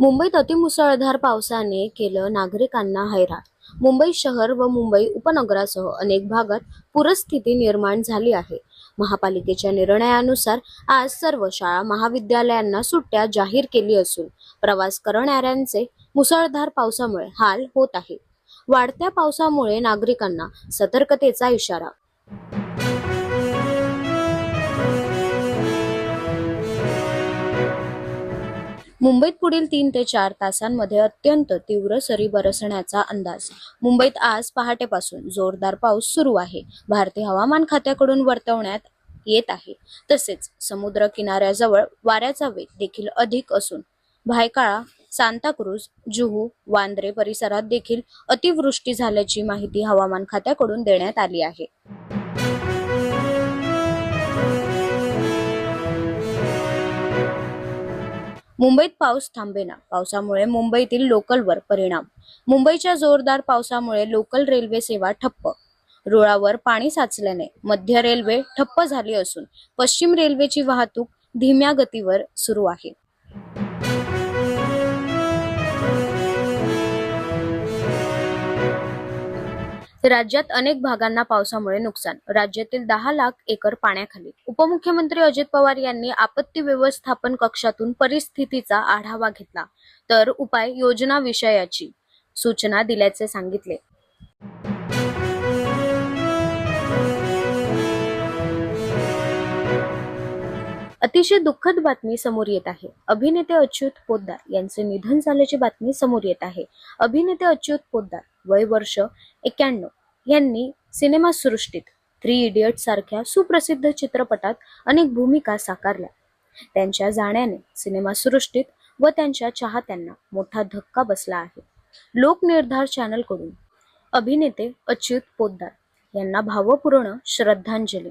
मुंबईत अतिमुसळधार पावसाने केलं नागरिकांना हैराण. मुंबई शहर व मुंबई उपनगरासह अनेक भागात पूरस्थिती निर्माण झाली आहे. महापालिकेच्या निर्णयानुसार आज सर्व शाळा महाविद्यालयांना सुट्ट्या जाहीर केली असून प्रवास करणाऱ्यांचे मुसळधार पावसामुळे हाल होत आहे. वाढत्या पावसामुळे नागरिकांना सतर्कतेचा इशारा मुंबईत पुढील तीन ते चार तासांमध्ये अत्यंत तीव्र सरी बरसण्याचा अंदाज. मुंबईत आज पहाटेपासून जोरदार पाऊस सुरू आहे. भारतीय हवामान खात्याकडून वर्तवण्यात येत आहे. तसेच समुद्र किनाऱ्याजवळ वाऱ्याचा वेग देखील अधिक असून भायकाळा सांताक्रूज जुहू वांद्रे परिसरात देखील अतिवृष्टी झाल्याची माहिती हवामान खात्याकडून देण्यात आली आहे. मुंबईत पाऊस थांबेना पावसामुळे मुंबईतील लोकलवर परिणाम. मुंबईच्या जोरदार पावसामुळे लोकल रेल्वे सेवा ठप्प. रुळावर पाणी साचल्याने मध्य रेल्वे ठप्प झाली असून पश्चिम रेल्वेची वाहतूक धीम्या गतीवर सुरू आहे. राज्यात अनेक भागांना पावसामुळे नुकसान. राज्यातील दहा लाख एकर पाण्याखाली. उपमुख्यमंत्री अजित पवार यांनी आपत्ती व्यवस्थापन कक्षातून परिस्थितीचा आढावा घेतला. तर उपाय योजना विषयाची सूचना दिल्याचे सांगितले. अतिशय दुःखद बातमी समोर येत आहे. अभिनेते अच्युत पोद्दार यांचे निधन झाल्याची बातमी समोर येत आहे. अभिनेते अच्युत पोद्दार वय वर्ष एक्क्याण्णव यांनी सिनेमासृष्टीत थ्री इडियट सारख्या सुप्रसिद्ध चित्रपटात अनेक भूमिका साकारल्या. त्यांच्या जाण्याने सिनेमासृष्टीत व त्यांच्या चाहत्यांना मोठा धक्का बसला आहे. लोकनिर्धार चॅनलकडून अभिनेते अच्युत पोद्दार यांना भावपूर्ण श्रद्धांजली.